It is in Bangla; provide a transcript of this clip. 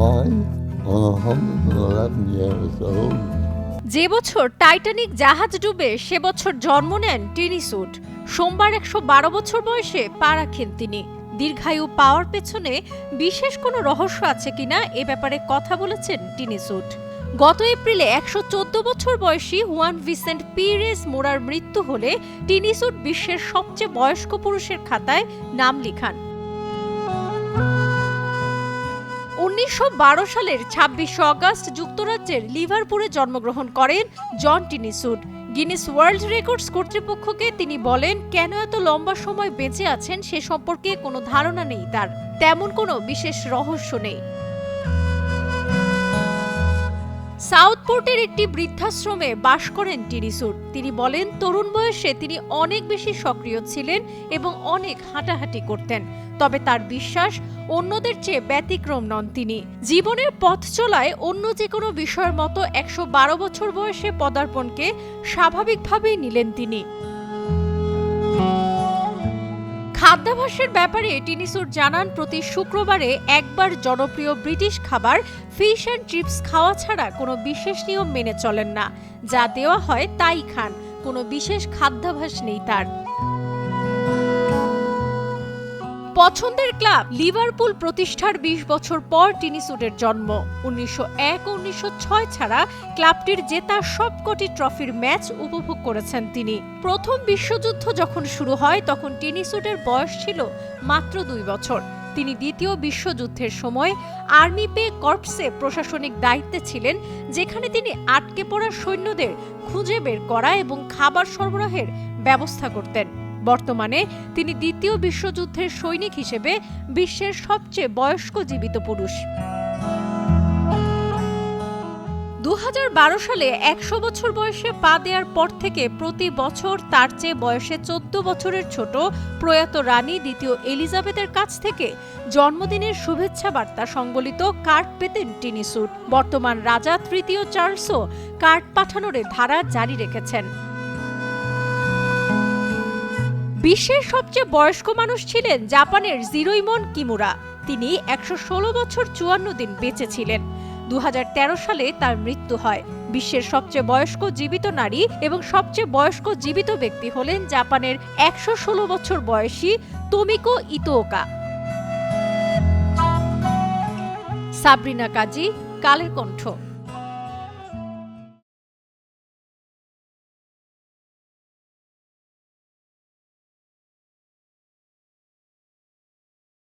I'm 111 years old. যে বছর টাইটানিক জাহাজ ডুবে, সে বছর জন্ম নেন টিনি সুট। সোমবার একশো বারো বছর বয়সে পা রাখেন তিনি। দীর্ঘায়ু পাওয়ার পেছনে বিশেষ কোনো রহস্য আছে কিনা এ ব্যাপারে কথা বলেছেন টিনি সুট। গত এপ্রিলে একশো চোদ্দ বছর বয়সী হুয়ান ভিসেন্ট পিরেস মোরার মৃত্যু হলে টিনিসুট বিশ্বের সবচেয়ে বয়স্ক পুরুষের খাতায় নাম লিখান। উনিশশো বারো সালের ছাব্বিশে অগস্ট যুক্তরাজ্যের লিভারপুরে জন্মগ্রহণ করেন John Tinniswood. Guinness World Records কর্তৃপক্ষকে তিনি বলেন, কেন এত লম্বা সময় বেঁচে আছেন সে সম্পর্কে কোনো ধারণা নেই তার। তেমন কোনো বিশেষ রহস্য নেই। সাউথপোর্টের একটি বৃদ্ধাশ্রমে বাস করেন টিরিসুর তিনি বলেন, তরুণ বয়সে তিনি অনেক বেশি সক্রিয় ছিলেন এবং অনেক হাঁটাহাঁটি করতেন। তবে তার বিশ্বাস, অন্যদের চেয়ে ব্যতিক্রম নন তিনি। জীবনের পথ চলায় অন্য যে কোনো বিষয়ের মতো একশো বারো বছর বয়সে পদার্পণকে স্বাভাবিকভাবেই নিলেন তিনি। খাদ্যাভ্যাসের ব্যাপারে টিনিসুর জানান, প্রতি শুক্রবারে একবার জনপ্রিয় ব্রিটিশ খাবার ফিশ অ্যান্ড চিপস খাওয়া ছাড়া কোনো বিশেষ নিয়ম মেনে চলেন না। যা দেওয়া হয় তাই খান, কোনো বিশেষ খাদ্যাভাস নেই তার। পছন্দের ক্লাব লিভারপুল প্রতিষ্ঠার ২০ বছর পর টিনিসুডের জন্ম। উনিশশো এক ও উনিশশো ছয় ছাড়া ক্লাবটির জেতা সবকটি ট্রফির ম্যাচ উপভোগ করেছেন তিনি। প্রথম বিশ্বযুদ্ধ যখন শুরু হয়, তখন টিনিসুডের বয়স ছিল মাত্র দুই বছর। তিনি দ্বিতীয় বিশ্বযুদ্ধের সময় আর্মি পে কর্পসে প্রশাসনিক দায়িত্বে ছিলেন, যেখানে তিনি আটকে পড়া সৈন্যদের খুঁজে বের করা এবং খাবার সরবরাহের ব্যবস্থা করতেন। বর্তমানে তিনি দ্বিতীয় বিশ্বযুদ্ধের সৈনিক হিসেবে বিশ্বের সবচেয়ে বয়স্ক জীবিত পুরুষ। দু হাজার বারো সালে একশো বছর বয়সে পা দেওয়ার পর থেকে প্রতি বছর তার চেয়ে বয়সে চোদ্দ বছরের ছোট প্রয়াত রানী দ্বিতীয় এলিজাবেথের কাছ থেকে জন্মদিনের শুভেচ্ছা বার্তা সংবলিত কার্ড পেতেন টিনিসুট বর্তমান রাজা তৃতীয় চার্লসও কার্ড পাঠানোর ধারা জারি রেখেছেন। বিশ্বের সবচেয়ে বয়স্ক মানুষ ছিলেন জাপানের জিরোইমন কিমুরা। তিনি একশো ষোলো বছর চুয়ান্ন দিন বেঁচে ছিলেন। দু হাজার তেরো সালে তার মৃত্যু হয়। বিশ্বের সবচেয়ে বয়স্ক জীবিত নারী এবং সবচেয়ে বয়স্ক জীবিত ব্যক্তি হলেন জাপানের একশো ষোলো বছর বয়সী তোমিকো ইতোকা। সাবরিনা কাজী, কালের কণ্ঠ।